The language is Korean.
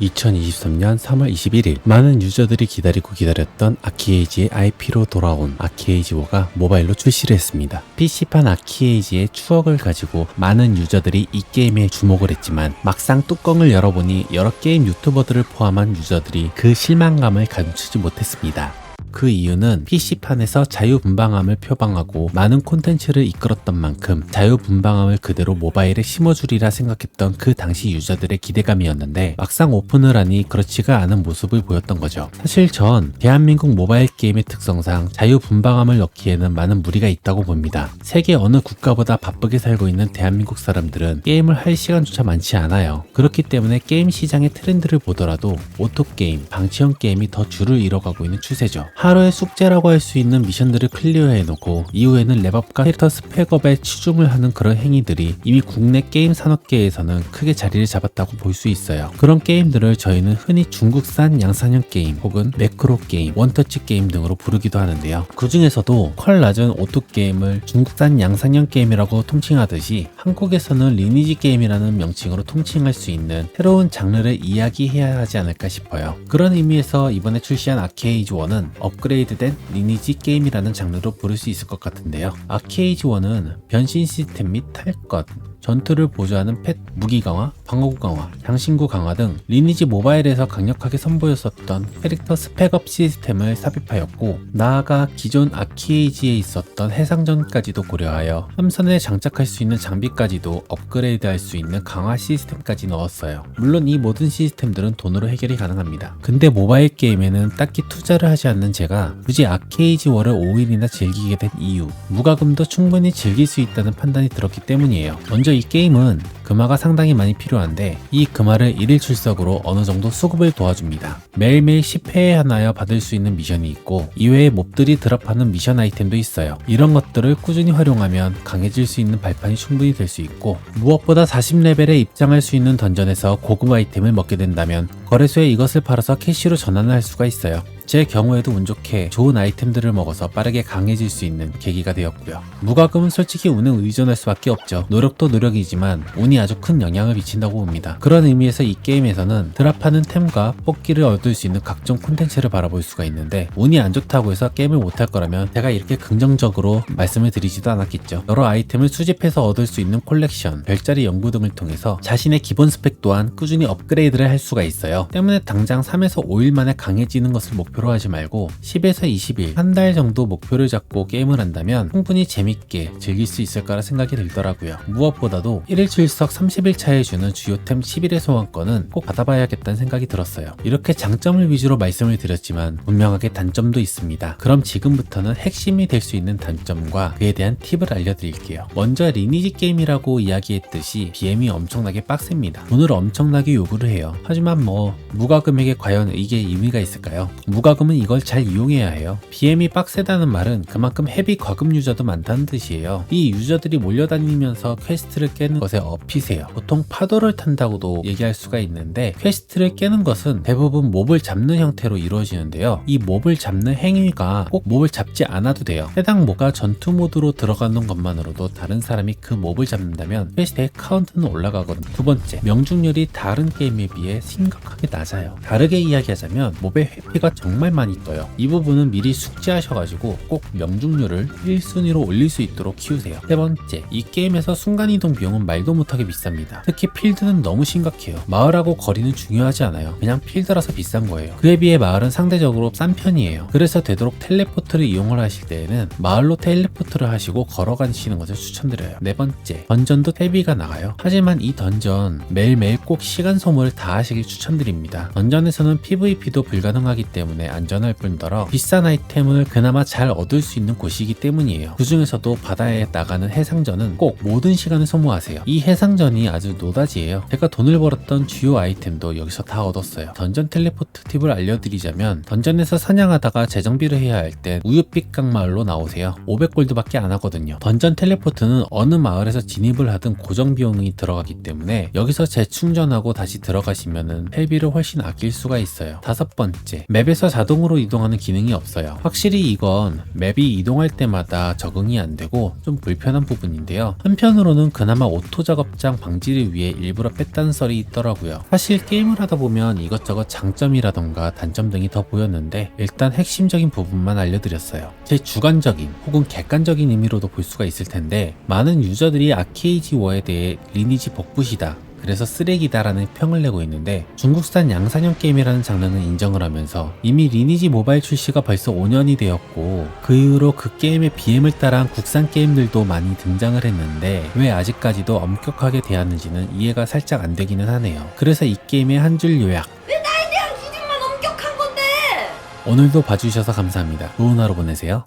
2023년 3월 21일 많은 유저들이 기다리고 기다렸던 아키에이지의 IP로 돌아온 아키에이지5가 모바일로 출시를 했습니다. PC판 아키에이지의 추억을 가지고 많은 유저들이 이 게임에 주목을 했지만 막상 뚜껑을 열어보니 여러 게임 유튜버들을 포함한 유저들이 그 실망감을 감추지 못했습니다. 그 이유는 PC판에서 자유분방함을 표방하고 많은 콘텐츠를 이끌었던 만큼 자유분방함을 그대로 모바일에 심어주리라 생각했던 그 당시 유저들의 기대감이었는데 막상 오픈을 하니 그렇지가 않은 모습을 보였던 거죠. 사실 전 대한민국 모바일 게임의 특성상 자유분방함을 넣기에는 많은 무리가 있다고 봅니다. 세계 어느 국가보다 바쁘게 살고 있는 대한민국 사람들은 게임을 할 시간조차 많지 않아요. 그렇기 때문에 게임 시장의 트렌드를 보더라도 오토게임, 방치형 게임이 더 줄을 이뤄가고 있는 추세죠. 하루의 숙제라고 할 수 있는 미션들을 클리어해 놓고 이후에는 랩업과 캐릭터 스펙업에 치중을 하는 그런 행위들이 이미 국내 게임 산업계에서는 크게 자리를 잡았다고 볼 수 있어요. 그런 게임들을 저희는 흔히 중국산 양산형 게임 혹은 매크로 게임, 원터치 게임 등으로 부르기도 하는데요. 그 중에서도 퀄 낮은 오토 게임을 중국산 양산형 게임이라고 통칭하듯이 한국에서는 리니지 게임이라는 명칭으로 통칭할 수 있는 새로운 장르를 이야기해야 하지 않을까 싶어요. 그런 의미에서 이번에 출시한 아케이지 1은 업그레이드된 리니지 게임이라는 장르로 부를 수 있을 것 같은데요. 아케이지 1은 변신 시스템 및 탈것, 전투를 보조하는 펫 무기 강화, 방어구 강화, 장신구 강화 등 리니지 모바일에서 강력하게 선보였었던 캐릭터 스펙업 시스템을 삽입하였고 나아가 기존 아키에이지에 있었던 해상전까지도 고려하여 함선에 장착할 수 있는 장비까지도 업그레이드할 수 있는 강화 시스템까지 넣었어요. 물론 이 모든 시스템들은 돈으로 해결이 가능합니다. 근데 모바일 게임에는 딱히 투자를 하지 않는 제가 굳이 아케이지 월을 5일이나 즐기게 된 이유 무과금도 충분히 즐길 수 있다는 판단이 들었기 때문이에요. 먼저 이 게임은 금화가 상당히 많이 필요한데 이 금화를 일일 출석으로 어느 정도 수급을 도와줍니다. 매일매일 10회에 하나여 받을 수 있는 미션이 있고 이외에 몹들이 드랍하는 미션 아이템도 있어요. 이런 것들을 꾸준히 활용하면 강해질 수 있는 발판이 충분히 될 수 있고 무엇보다 40레벨에 입장할 수 있는 던전에서 고급 아이템을 먹게 된다면 거래소에 이것을 팔아서 캐시로 전환을 할 수가 있어요. 제 경우에도 운 좋게 좋은 아이템들을 먹어서 빠르게 강해질 수 있는 계기가 되었고요. 무과금은 솔직히 운에 의존할 수밖에 없죠. 노력도 노력이지만 운이 아주 큰 영향을 미친다고 봅니다. 그런 의미에서 이 게임에서는 드랍하는 템과 뽑기를 얻을 수 있는 각종 콘텐츠를 바라볼 수가 있는데 운이 안 좋다고 해서 게임을 못할 거라면 제가 이렇게 긍정적으로 말씀을 드리지도 않았겠죠. 여러 아이템을 수집해서 얻을 수 있는 콜렉션, 별자리 연구 등을 통해서 자신의 기본 스펙 또한 꾸준히 업그레이드를 할 수가 있어요. 때문에 당장 3에서 5일 만에 강해지는 것을 목표 목표로 하지 말고 10에서 20일, 한 달 정도 목표를 잡고 게임을 한다면 충분히 재밌게 즐길 수 있을 거라 생각이 들더라고요. 무엇보다도 1일 출석 30일 차에 주는 주요템 11의 소환권은 꼭 받아봐야겠다는 생각이 들었어요. 이렇게 장점을 위주로 말씀을 드렸지만 분명하게 단점도 있습니다. 그럼 지금부터는 핵심이 될 수 있는 단점과 그에 대한 팁을 알려드릴게요. 먼저 리니지 게임이라고 이야기했듯이 BM이 엄청나게 빡셉니다. 돈을 엄청나게 요구를 해요. 하지만 뭐 무과금에게 과연 이게 의미가 있을까요? 무과 금은 이걸 잘 이용해야 해요. BM이 빡세다는 말은 그만큼 헤비 과금 유저도 많다는 뜻이에요. 이 유저들이 몰려다니면서 퀘스트를 깨는 것에 업히세요. 보통 파도를 탄다고도 얘기할 수가 있는데 퀘스트를 깨는 것은 대부분 몹을 잡는 형태로 이루어지는데요. 이 몹을 잡는 행위가 꼭 몹을 잡지 않아도 돼요. 해당 몹가 전투 모드로 들어가는 것만으로도 다른 사람이 그 몹을 잡는다면 퀘스트의 카운트는 올라가거든요. 두 번째, 명중률이 다른 게임에 비해 심각하게 낮아요. 다르게 이야기하자면 몹의 회피가 정말 많이 떠요. 이 부분은 미리 숙지하셔가지고 꼭 명중률을 1순위로 올릴 수 있도록 키우세요. 세 번째, 이 게임에서 순간이동 비용은 말도 못하게 비쌉니다. 특히 필드는 너무 심각해요. 마을하고 거리는 중요하지 않아요. 그냥 필드라서 비싼 거예요. 그에 비해 마을은 상대적으로 싼 편이에요. 그래서 되도록 텔레포트를 이용을 하실 때에는 마을로 텔레포트를 하시고 걸어가시는 것을 추천드려요. 네 번째, 던전도 텔비가 나가요. 하지만 이 던전 매일매일 꼭 시간 소모를 다 하시길 추천드립니다. 던전에서는 PVP도 불가능하기 때문에 안전할 뿐더러 비싼 아이템을 그나마 잘 얻을 수 있는 곳이기 때문이에요. 그 중에서도 바다에 나가는 해상전은 꼭 모든 시간을 소모하세요. 이 해상전이 아주 노다지예요. 제가 돈을 벌었던 주요 아이템도 여기서 다 얻었어요. 던전 텔레포트 팁을 알려드리자면 던전에서 사냥하다가 재정비를 해야 할땐 우유빛강 마을로 나오세요. 500골드밖에 안 하거든요. 던전 텔레포트는 어느 마을에서 진입을 하든 고정 비용이 들어가기 때문에 여기서 재충전하고 다시 들어가시면은 헬비를 훨씬 아낄 수가 있어요. 다섯 번째, 맵에서 자동으로 이동하는 기능이 없어요. 확실히 이건 맵이 이동할 때마다 적응이 안 되고 좀 불편한 부분인데요. 한편으로는 그나마 오토 작업장 방지를 위해 일부러 뺐다는 썰이 있더라고요. 사실 게임을 하다 보면 이것저것 장점이라던가 단점 등이 더 보였는데 일단 핵심적인 부분만 알려드렸어요. 제 주관적인 혹은 객관적인 의미로도 볼 수가 있을 텐데 많은 유저들이 아케이지 워에 대해 리니지 복붙이다 그래서 쓰레기다라는 평을 내고 있는데 중국산 양산형 게임이라는 장르는 인정을 하면서 이미 리니지 모바일 출시가 벌써 5년이 되었고 그 이후로 그 게임의 BM을 따라한 국산 게임들도 많이 등장을 했는데 왜 아직까지도 엄격하게 대하는지는 이해가 살짝 안 되기는 하네요. 그래서 이 게임의 한 줄 요약. 오늘도 봐주셔서 감사합니다. 좋은 하루 보내세요.